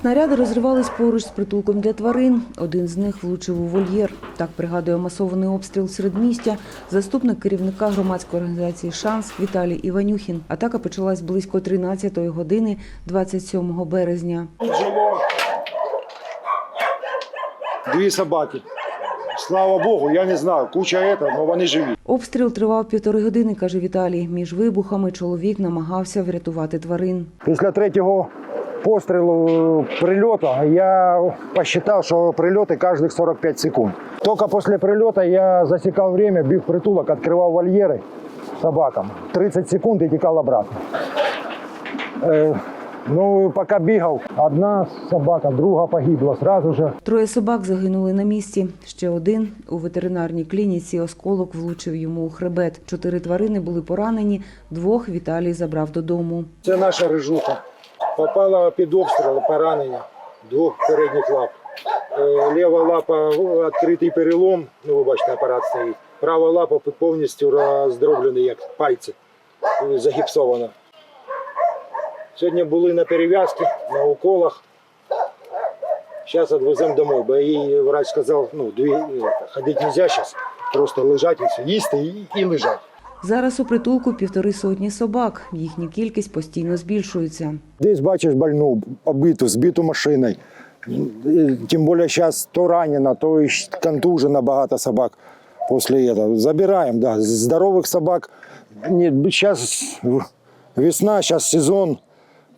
Снаряди розривались поруч з притулком для тварин. Один з них влучив у вольєр. Так пригадує масований обстріл середмістя заступник керівника громадської організації «Шанс» Віталій Іванюхін. Атака почалась близько 13-ї години 27 березня. жило дві собаки. Слава Богу, я не знаю, куча этого, але вони живі. Обстріл тривав півтори години, каже Віталій. Між вибухами чоловік намагався врятувати тварин. Після третього пострілу прильоту я посчитав, що прильоти кожних 45 секунд. Тільки після прильоту я засікав время, біг притулок, відкривав вольєри собакам. 30 секунд і тікав обратно. Е, ну, поки бігав, одна собака, друга погибла сразу же. Троє собак загинули на місці. Ще один у ветеринарній клініці осколок влучив йому у хребет. Чотири тварини були поранені, двох Віталій забрав додому. Це наша рижуха. Попала під обстріл, поранення двох передніх лап. Е, Ліва лапа відкритий перелом, ну ви бачите, апарат стоїть. Права лапа повністю роздроблена, як пальці, е, загіпсована. Сьогодні були на перев'язці, на уколах. Зараз відвеземо домой, бо їй врач сказав, ну, дві, е, ходити не можна зараз, просто лежати їсти і, і лежати. Зараз у притулку півтори сотні собак. Їхня кількість постійно збільшується. Десь бачиш больну, побиту, збиту машиною. Тим більше зараз то ранена, то контужена багато собак після цього. Забираємо, да. Здорових собак. Зараз весна, зараз сезон.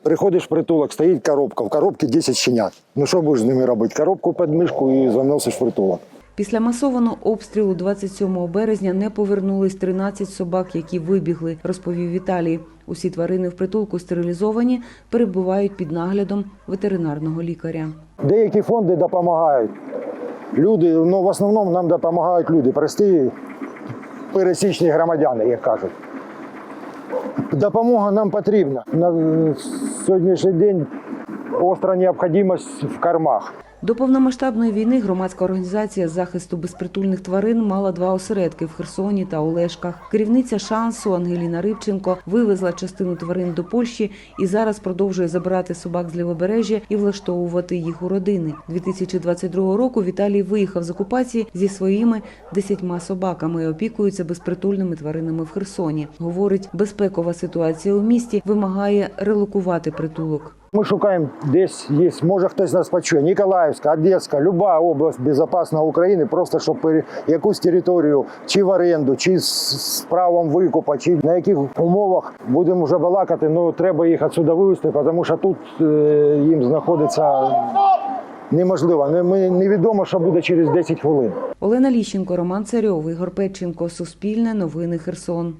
Приходиш в притулок, стоїть коробка, в коробці 10 щенят. Ну що будеш з ними робити? Коробку під мишку і заносиш в притулок. Після масованого обстрілу 27 березня не повернулись 13 собак, які вибігли, розповів Віталій. Усі тварини в притулку стерилізовані, перебувають під наглядом ветеринарного лікаря. Деякі фонди допомагають. Люди, ну в основному нам допомагають люди, прості пересічні громадяни, як кажуть. Допомога нам потрібна. На сьогоднішній день остра необхідність в кормах. До повномасштабної війни громадська організація захисту безпритульних тварин мала два осередки в Херсоні та Олешках. Керівниця шансу Ангеліна Рибченко вивезла частину тварин до Польщі і зараз продовжує забирати собак з лівобережжя і влаштовувати їх у родини. 2022 року Віталій виїхав з окупації зі своїми десятьма собаками і опікується безпритульними тваринами в Херсоні. Говорить, безпекова ситуація у місті вимагає релокувати притулок. Ми шукаємо десь є, може хтось нас почує. Ніколаївська, Одеська, люба область безпечна України, просто щоб якусь територію чи в оренду, чи з, правом викупу, чи на яких умовах будемо вже балакати. Ну треба їх відсюди вивезти, тому що тут е, їм знаходиться неможливо. Не- Ми невідомо, що буде через 10 хвилин. Олена Ліщенко, Роман Царьов, Ігор Петченко, Суспільне, Новини Херсон.